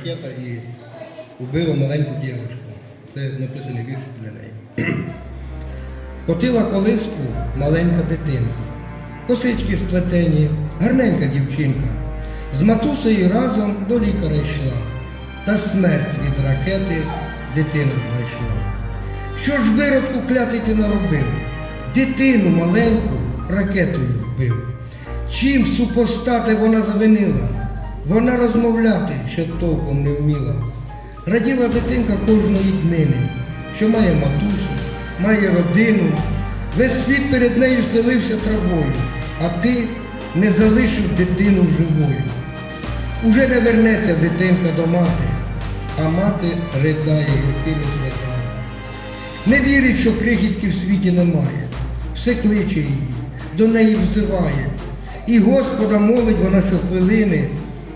ракета і вбила маленьку дівчинку. Це написаний вірш для неї. Котила колиску маленька дитинка, косички сплетені, гарненька дівчинка. З матусею разом до лікаря йшла, та смерть від ракети дитина знайшла. Що ж виродку клятий ти наробив? Дитину маленьку ракетою вбив. Чим супостати вона завинила? Вона розмовляти ще толком не вміла. Раділа дитинка кожної днини, що має матусю, має родину. Весь світ перед нею стелився травою, а ти не залишив дитину живою. Уже не вернеться дитинка до мати, а мати ридає гіркими сльозами. Не вірить, що крихітки в світі немає, все кличе її, до неї взиває. І Господа молить вона щохвилини,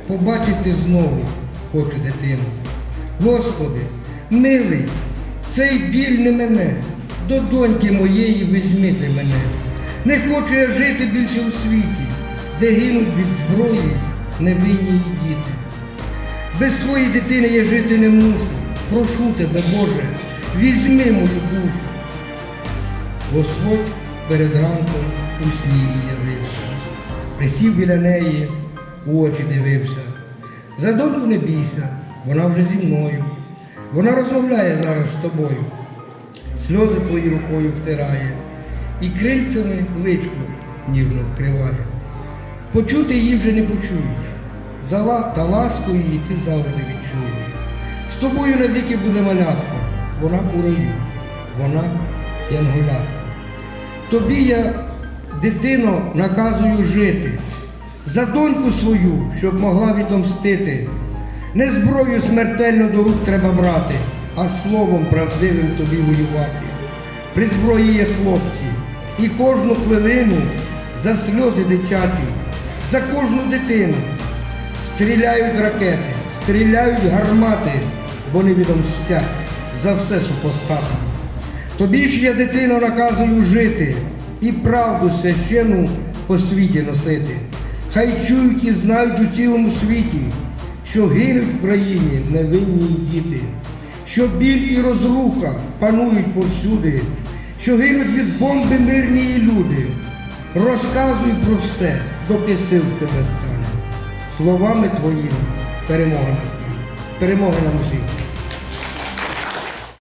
побачити знову хоче дитину. Господи, милий, цей біль не мене, до доньки моєї візьми ти мене. Не хочу я жити більше у світі, де гинуть від зброї невинні діти. Без своєї дитини я жити не мушу. Прошу тебе, Боже, візьми мою душу. Господь перед ранком у сні явився. Присів біля неї, у очі дивився. За доньку не бійся, вона вже зі мною. Вона розмовляє зараз з тобою. Сльози твої рукою втирає і крильцями личку ніжно вкриває. Почути її вже не почуєш. За ла- та ласку її ти завжди відчуєш. З тобою навіки буде малятка, вона у раю, вона янголятка. Тобі я, дитино, наказую жити, за доньку свою, щоб могла відомстити. Не зброю смертельно до рук треба брати, а словом правдивим тобі воювати. При зброї є хлопці, і кожну хвилину за сльози дитячі, за кожну дитину. Стріляють ракети, стріляють гармати, бо не відомстять за все супостатам. Тобі ж я, дитино, наказую жити і правду священу по світі носити. Хай чують і знають у цілому світі, що гинуть в країні невинні діти, що біль і розруха панують повсюди, що гинуть від бомби мирні люди. Розказуй про все, доки сил тебе стане. Словами твоїми перемога настане. Перемога нам усім.